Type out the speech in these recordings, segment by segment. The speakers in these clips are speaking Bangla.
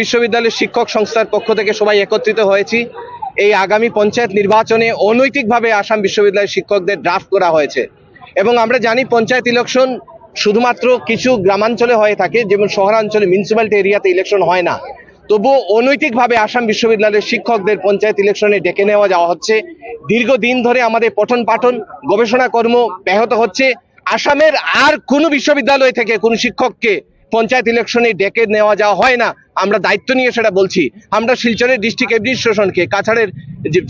বিশ্ববিদ্যালয়ের শিক্ষক সংস্থার পক্ষ থেকে সবাই একত্রিত হয়েছি। এই আগামী পঞ্চায়েত নির্বাচনে অনৈতিকভাবে আসাম বিশ্ববিদ্যালয়ের শিক্ষকদের ড্রাফট করা হয়েছে। এবং আমরা জানি পঞ্চায়েত ইলেকশন শুধুমাত্র কিছু গ্রামাঞ্চলে হয়ে থাকে, যেমন শহরাঞ্চলে মিউনিসিপ্যালিটি এরিয়াতে ইলেকশন হয় না। তবু অনৈতিকভাবে আসাম বিশ্ববিদ্যালয়ের শিক্ষকদের পঞ্চায়েত ইলেকশনে ডেকে নেওয়া যাওয়া হচ্ছে। দীর্ঘদিন ধরে আমাদের পঠন পাঠন গবেষণা কর্ম ব্যাহত হচ্ছে। আসামের আর কোনো বিশ্ববিদ্যালয় থেকে কোনো শিক্ষককে পঞ্চায়েত ইলেকশনে ডেকে নেওয়া যাওয়া হয় না। আমরা দায়িত্ব নিয়ে সেটা বলছি। আমরা শিলচরের ডিস্ট্রিক্ট অ্যাডমিনিস্ট্রেশনকে, কাছাড়ের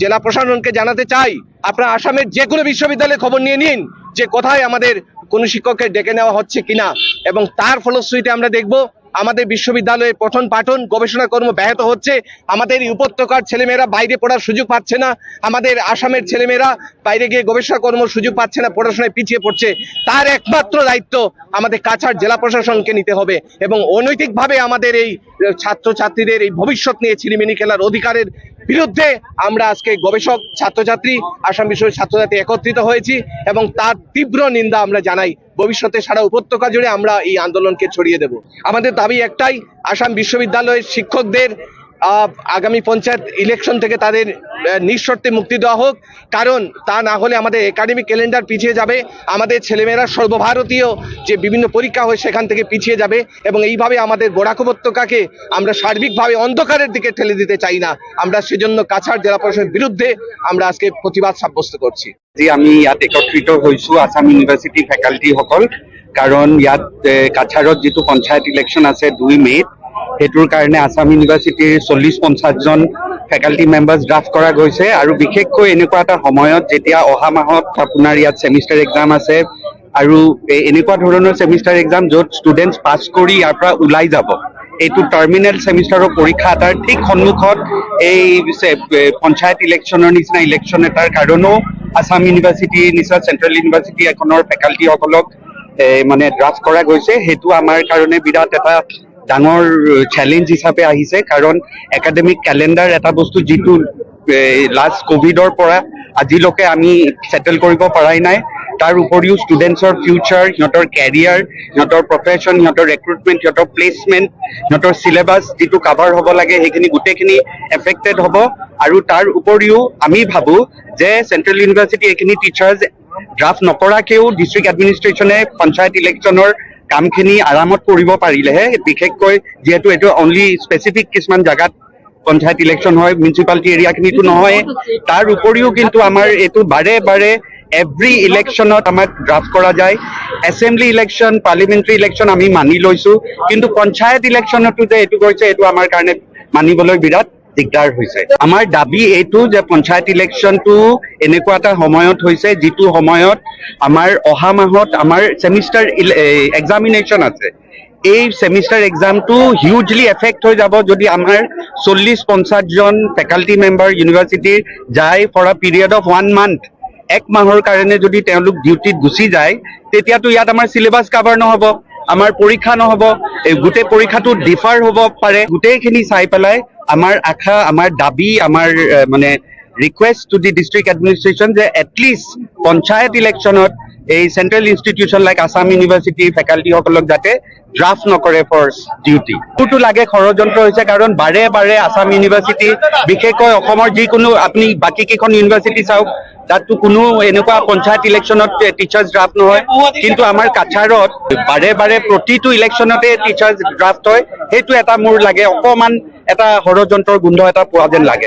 জেলা প্রশাসনকে জানাতে চাই, আপনারা আসামের যে কোনো বিশ্ববিদ্যালয়ে খবর নিয়ে নিন। যে কোথায় আমাদের কোন শিক্ষককে ডেকে নেওয়া হচ্ছে কিনা এবং তার ফলশ্রুতিতে আমরা দেখব, আমাদের বিশ্ববিদ্যালয়ে পঠন পাঠন গবেষণা কর্ম ব্যাহত হচ্ছে, আমাদের এই উপত্যকার ছেলেমেয়েরা বাইরে পড়ার সুযোগ পাচ্ছে না, আমাদের আসামের ছেলেমেয়েরা বাইরে গিয়ে গবেষণা কর্ম সুযোগ পাচ্ছে না, পড়াশোনায় পিছিয়ে পড়ছে। তার একমাত্র দায়িত্ব আমাদের কাছাড় জেলা প্রশাসনকে নিতে হবে এবং অনৈতিকভাবে আমাদের এই ছাত্রছাত্রীদের এই ভবিষ্যৎ নিয়ে ছিনিমিনি খেলার অধিকারের বিরুদ্ধে আমরা আজকে গবেষক, ছাত্রছাত্রী, আসাম বিশ্ববিদ্যালয়ের ছাত্রছাত্রী একত্রিত হয়েছি এবং তার তীব্র নিন্দা আমরা জানাই। ভবিষ্যতে সারা উপত্যকা জুড়ে আমরা এই আন্দোলনকে ছড়িয়ে দেব। আমাদের দাবি একটাই, আসাম বিশ্ববিদ্যালয়ের শিক্ষকদের আগামী পঞ্চায়েত ইলেকশন থেকে তাদের নিঃশর্তে মুক্তি দেওয়া হোক। কারণ তা না হলে আমাদের একাডেমিক ক্যালেন্ডার পিছিয়ে যাবে। আমাদের ছেলেমেয়েরা সর্বভারতীয় যে বিভিন্ন পরীক্ষা হয় সেখান থেকে পিছিয়ে যাবে এবং এইভাবে আমাদের বরাক উপত্যকাকে আমরা সার্বিকভাবে অন্ধকারের দিকে ঠেলে দিতে চাই না। আমরা সেজন্য কাছাড় জেলা প্রশাসনের বিরুদ্ধে আমরা আজকে প্রতিবাদ সাব্যস্ত করছি। যে আমি ইয়াত একত্ৰিত হৈছো আছাম ইউনিভাৰ্চিটি ফেকাল্টিসকল কারণ ইয়াত কাছাৰত যিটো পঞ্চায়ত ইলেকশ্যন আছে দুই মে'ত সেইটোৰ কাৰণে আছাম ইউনিভাৰ্চিটিৰ চল্লিছ পঞ্চাছজন ফেকাল্টি মেম্বাৰ্ছ ড্ৰাফ্ট কৰা গৈছে আৰু বিশেষকৈ এনেকুৱা এটা সময়ত যেতিয়া অহা মাহত আপোনাৰ ইয়াত ছেমিষ্টাৰ এক্সাম আছে আৰু এনেকুৱা ধৰণৰ ছেমিষ্টাৰ এক্সাম য'ত ষ্টুডেণ্টছ পাছ কৰি ইয়াৰ পৰা ওলাই যাব। এইটো টাৰ্মিনেল ছেমিষ্টাৰৰ পৰীক্ষা এটাৰ ঠিক সন্মুখত এই পঞ্চায়ত ইলেকশ্যনৰ নিচিনা ইলেকশ্যন এটাৰ কাৰণেও আছাম ইউনিভাৰ্চিটি নিচিনা চেণ্ট্ৰেল ইউনিভাৰ্চিটি এখনৰ ফেকাল্টিসকলক মানে ড্ৰাফ্ট কৰা গৈছে। সেইটো আমাৰ কাৰণে বিৰাট এটা ডাঙৰ চেলেঞ্জ হিচাপে আহিছে কাৰণ একাডেমিক কেলেণ্ডাৰ এটা বস্তু যিটো লাষ্ট কভিডৰ পৰা আজিলৈকে আমি ছেটেল কৰিব পৰাই নাই। তাৰ উপৰিও ষ্টুডেণ্টছৰ ফিউচাৰ সিহঁতৰ কেৰিয়াৰ সিহঁতৰ প্ৰফেশ্যন সিহঁতৰ ৰিক্ৰুটমেণ্ট সিহঁতৰ প্লেচমেণ্ট সিহঁতৰ চিলেবাছ যিটো কাভাৰ হ'ব লাগে সেইখিনি গোটেইখিনি এফেক্টেড হ'ব। আৰু তাৰ উপৰিও আমি ভাবোঁ যে চেণ্ট্ৰেল ইউনিভাৰ্চিটি এইখিনি টিচাৰ্ছ ড্ৰাফ্ট নকৰাকেও ডিষ্ট্ৰিক্ট এডমিনিষ্ট্ৰেশ্যনে পঞ্চায়ত ইলেকশ্যনৰ কামখিনি আৰামত কৰিব পাৰিলেহে, বিশেষকৈ যিহেতু এইটো অনলি স্পেচিফিক কিছুমান জেগাত পঞ্চায়ত ইলেকশ্যন হয় মিউনিচিপালিটি এৰিয়াখিনিতো নহয়। তাৰ উপৰিও কিন্তু আমাৰ এইটো বাৰে বাৰে এভৰি ইলেকশ্যনত আমাক ড্ৰাফ্ট কৰা যায়। এছেম্বলি ইলেকশ্যন পাৰ্লিমেণ্টাৰী ইলেকশ্যন আমি মানি লৈছো। কিন্তু পঞ্চায়ত ইলেকশ্যনতো যে এইটো কৰিছে, এইটো আমাৰ কাৰণে মানিবলৈ বিৰাট দিগদাৰ হৈছে। আমাৰ দাবী এইটো যে পঞ্চায়ত ইলেকশ্যনটো এনেকুৱা এটা সময়ত হৈছে যিটো সময়ত আমাৰ অহা মাহত আমাৰ ছেমিষ্টাৰ এক্সামিনেশ্যন আছে। এই ছেমিষ্টাৰ এক্সামটো হিউজলি এফেক্ট হৈ যাব যদি আমাৰ চল্লিছ পঞ্চাছজন ফেকাল্টি মেম্বাৰ ইউনিভাৰ্চিটিৰ যায় for a period of one month এক মাহৰ কাৰণে যদি তেওঁলোক ডিউটিত গুচি যায় তেতিয়াতো ইয়াত আমাৰ চিলেবাছ কাভাৰ নহ'ব আমাৰ পৰীক্ষা নহ'ব গোটেই পৰীক্ষাটো ডিফাৰ হ'ব পাৰে। গোটেইখিনি চাই পেলাই আমাৰ আশা আমাৰ দাবি আমাৰ মানে request to the district administration যে এটলিষ্ট পঞ্চায়ত ইলেকশ্যনত এই চেণ্ট্ৰেল ইনষ্টিটিউশ্যন লাইক আছাম ইউনিভাৰ্চিটিৰ ফেকাল্টিসকলক যাতে ড্ৰাফ্ট নকৰে ফৰ ডিউটি এইটো লাগে ষড়যন্ত্ৰ হৈছে কাৰণ বাৰে বাৰে আছাম ইউনিভাৰ্চিটি বিশেষকৈ অসমৰ যিকোনো আপুনি বাকী কেইখন ইউনিভাৰ্চিটি চাওক তাততো কোনো এনেকুৱা পঞ্চায়ত ইলেকশ্যনত টিচাৰ্ছ ড্ৰাফ্ট নহয়। কিন্তু আমাৰ কাছাৰত বাৰে বাৰে প্ৰতিটো ইলেকশ্যনতে টিচাৰ্ছ ড্ৰাফ্ট হয়। সেইটো এটা মোৰ লাগে অকণমান এটা ষড়যন্ত্ৰৰ গোন্ধ এটা পোৱা যেন লাগে।